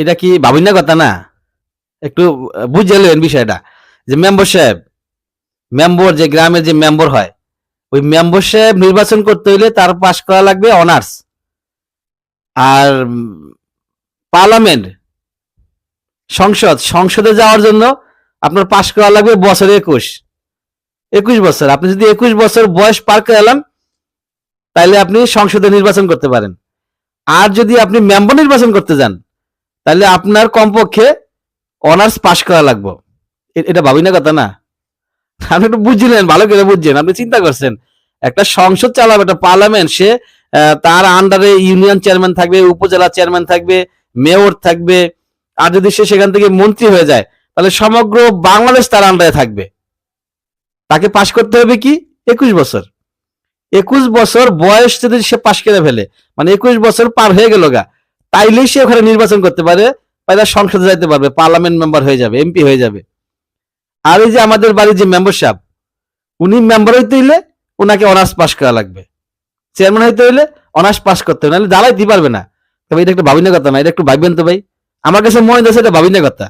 এটা কি ভাবিনা কথা না? একটু বুঝে নেবেন বিষয়টা। যে মেম্বার সাহেব, মেম্বর যে গ্রামের যে মেম্বর হয়, ওই মেম্বার সাহেব নির্বাচন করতে হইলে তার পাশ করা লাগবে অনার্স। আর পার্লামেন্ট, সংসদ, সংসদে যাওয়ার জন্য আপনার পাশ করা লাগবে বছরে একুশ। একুশ বছর, আপনি যদি একুশ বছর বয়স পার করে এলাম তাহলে আপনি সংসদে নির্বাচন করতে পারেন। আর যদি আপনি মেম্বার নির্বাচন করতে যান তাহলে আপনার কমপক্ষে অনার্স পাশ করা লাগবে। এটা ভাবি না কথা না। আপনি একটু বুঝলেন, ভালো করে বুঝছেন, আপনি চিন্তা করছেন। একটা সংসদ চালাবে, একটা পার্লামেন্ট সে তার আন্ডারে ইউনিয়ন চেয়ারম্যান থাকবে, উপজেলা চেয়ারম্যান থাকবে মেয়র থাকবে, আর যদি সে সেখান থেকে মন্ত্রী হয়ে যায়, তাহলে সমগ্র বাংলাদেশ তার আন্ডারে থাকবে। তাকে পাশ করতে হবে কি? একুশ বছর। একুশ বছর বয়স যদি সে পাশ করে ফেলে মানে একুশ বছর পার হয়ে গেল গা তাইলেই সে ওখানে নির্বাচন করতে পারে তাই সংসদে যাইতে পারবে পার্লামেন্ট মেম্বার হয়ে যাবে এমপি হয়ে যাবে। আর এই যে আমাদের বাড়ির যে মেম্বার সাহেব উনি মেম্বার হইতে হইলে ওনাকে অনার্স পাস করা লাগবে। চেয়ারম্যান হইতে হইলে অনার্স পাস করতে হবে, নাহলে দাঁড়াইতে পারবে না। তবে এটা একটা ভাবিনা কথা না, এটা একটু ভাববেন তো ভাই। আমার কাছে মনে হচ্ছে এটা ভাবিনা কথা